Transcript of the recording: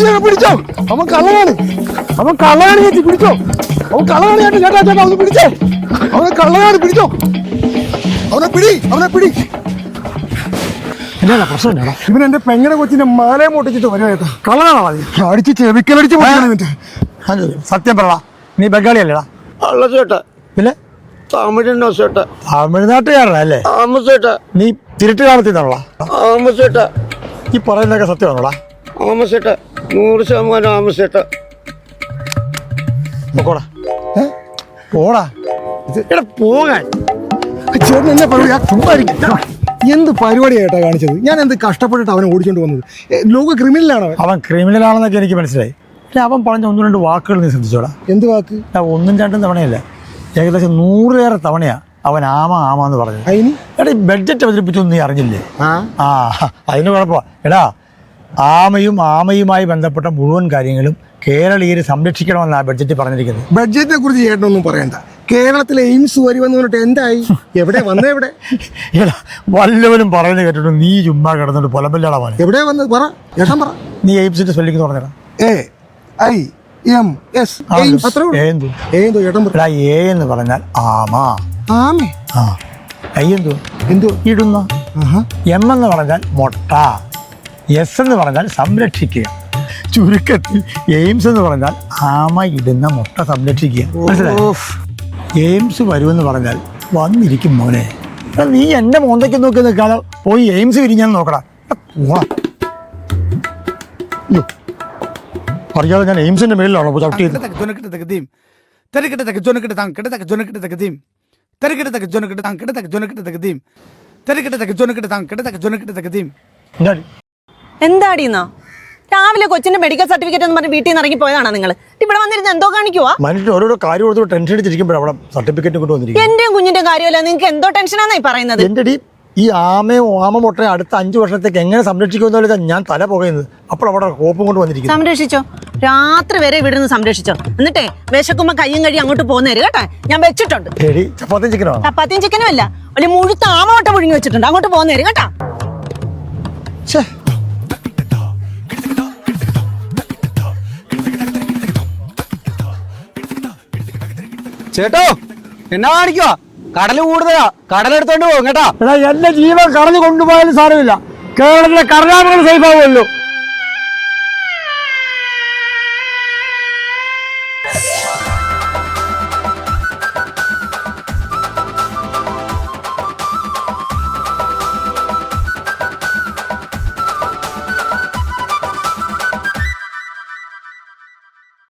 ചേച്ചി പിടിച്ചോ അവൻ കള്ളനാണ്. അവൻ കള്ളനാണ് ചേച്ചി പിടിച്ചോ അവൻ കള്ളനാണ് ചേട്ടാ ചേട്ടാ ചേട്ടാ അവന് പിടിച്ചേ. അവനെ കള്ളനാണ് പിടിച്ചോ. അവനെ പിടി അവനെ പിടി. എന്നാ പ്രശ്നം എന്നാടാ ഇവൻ എന്റെ പെങ്ങനെ കൊച്ചിന്റെ മാലയെ പൊട്ടിച്ചിട്ട് വരുവാ ചേട്ടാ. കള്ളനാണോ അത് അടിച്ച് ചെവിക്കലടിച്ച് സത്യം പറടാ. നീ ബംഗാളിയല്ലേടാ അല്ല ചേട്ടാ. പിന്നെ? തമിഴുണ്ടോ ചേട്ടാ. തമിഴ്നാട്ടുകാരനല്ലേ ആമ നീ തിരുട്ട് കാലത്തിൽ ആമസേട്ടാ ഈ പറയുന്നതൊക്കെ സത്യമാണോടാ? ആമ ചേട്ടാ. നൂറ് ശതമാനം ആമ പോടാ. പോടാ എടാ പോകാൻ. ചേട്ടൻ എന്നെ പറയാ. എന്ത് പരിപാടിയാ ചേട്ടാ കാണിച്ചത്? ഞാൻ എന്ത് കഷ്ടപ്പെട്ടിട്ട് അവനെ ഓടിച്ചോണ്ട് വന്നത്? ലോക ക്രിമിനലാണ് അവൻ? അവൻ ക്രിമിനൽ ആണെന്നൊക്കെ എനിക്ക് മനസ്സിലായി. പക്ഷെ അവൻ പറഞ്ഞ ഒന്ന് രണ്ട് വാക്കുകൾ നീ ശ്രദ്ധിച്ചോടാ. എന്ത് വാക്ക്? ഒന്നും രണ്ടും തവണയല്ല. ഏകദേശം നൂറിലേറെ തവണയാ അവൻ ആമ ആമാന്ന് പറഞ്ഞത്. അതിന് എടാ ഈ ബഡ്ജറ്റ് അവതരിപ്പിച്ചൊന്നും നീ അറിഞ്ഞില്ലേ? ആ. ആ അതിന് കുഴപ്പമാണ് എടാ ആമയും ആമയുമായി ബന്ധപ്പെട്ട മുഴുവൻ കാര്യങ്ങളും കേരളീയർ സംരക്ഷിക്കണമെന്നാണ് ബഡ്ജറ്റ് പറഞ്ഞിരിക്കുന്നത് ബഡ്ജറ്റിനെ കുറിച്ച് ചേട്ടനൊന്നും പറയണ്ട. കേരളത്തിലെ എയിംസ് വരുമെന്ന് പറഞ്ഞിട്ട് എന്തായി? എവിടെ വന്നേ എവിടെ? വല്ലവരും പറയുന്നത് കേട്ടിട്ട് നീ ചുമ്മാ കിടന്നിട്ട് പൊലമ്പല്ലാടാ പോലെ എവിടെ വന്നത് പറ. ഏട്ടൻ പറ. നീ എയിംസിന്റെ spelling പറഞ്ഞടാ A I M S A എന്ന് പറഞ്ഞാൽ ആമ. ആമേ. ആ ഐ എന്തു? എന്തോ? ഇടുന്ന. എം എന്ന് പറഞ്ഞാൽ മുട്ട. എസ് എന്ന് പറഞ്ഞാൽ സംരക്ഷിക്കുക ചുരുക്കത്തിൽ എയിംസ് എന്ന് പറഞ്ഞാൽ ആമ ഇടുന്ന മുട്ട സംരക്ഷിക്കുക മനസ്സിലായോ എയിംസ് വരുമെന്ന് പറഞ്ഞാൽ വന്നിരിക്കും മോനെ നീ എന്റെ മോന്തയ്ക്ക് നോക്കി നിൽക്കാതെ പോയി എയിംസ് വിരിഞ്ഞാൽ നോക്കടാ. അറിയാതെ ഞാൻ എയിംസിന്റെ മേലിലാണോ ചവിട്ടി തകതീം തരികിടതക ജൊനക്കിട്ട് താൻ കിടതക ജൊനക്കിട്ട് ജൊനക്കിട്ട് താൻ കിടതക ജൊനക്കിട്ട് തകതീം തരികിടതക ജൊനക്കിട്ട് താൻ എന്താടീന്നാ രാവിലെ കൊച്ചിന്റെ മെഡിക്കൽ സർട്ടിഫിക്കറ്റ് എന്ന് പറഞ്ഞ് വീട്ടിൽ നിന്ന് ഇറങ്ങി പോയതാണോ നിങ്ങൾ ഇവിടെ വന്നിരുന്ന് എന്തോ കാണിക്കുവാ? മനുഷ്യൻ ഓരോരോ കാര്യം ടെൻഷൻ അടിച്ചിരിക്കുമ്പോൾ അവിടെ സർട്ടിഫിക്കറ്റ് കൊണ്ട് വന്നിരിക്കുന്നത്. എന്റെയും കുഞ്ഞിന്റെ കാര്യമല്ല നിങ്ങൾക്ക് എന്തോ ടെൻഷനാന്നായി പറയുന്നത്? എന്റെ ഈ ആമയും ആമ മുട്ടയും അടുത്ത അഞ്ചു വർഷത്തേക്ക് എങ്ങനെ സംരക്ഷിക്കുമെന്നല്ല ഞാൻ തല പോകുന്നത് അപ്പോൾ അവിടെ കോപ്പും കൊണ്ട് വന്നിരിക്കും സംരക്ഷിച്ചോ? രാത്രി വരെ ഇവിടെ നിന്ന് സംരക്ഷിച്ചോ? എന്നിട്ടേ വിശക്കുമ്പോ കയ്യും കഴിയും അങ്ങോട്ട് പോകുന്നേര് കേട്ടോ. ഞാൻ വെച്ചിട്ടുണ്ട്. ചപ്പാത്തിയും ചപ്പാത്തി ചിക്കനോ ചപ്പാത്തിയും ചിക്കനും അല്ല. ഒരു മുഴുത്ത മുട്ട പുഴുങ്ങി വെച്ചിട്ടുണ്ട്. അങ്ങോട്ട് പോകുന്നേര് കേട്ടാ. ചേട്ടോ എന്നാ കാണിക്കുവാ? കടൽ കൂടുതലാ. കടലെടുത്തോണ്ട് പോകും കേട്ടാ. എടാ എന്റെ ജീവൻ കടന്നു കൊണ്ടുപോയാലും സാരമില്ല. കേരളത്തിലെ കടലാമകൾ സേഫ് ആവുമല്ലോ.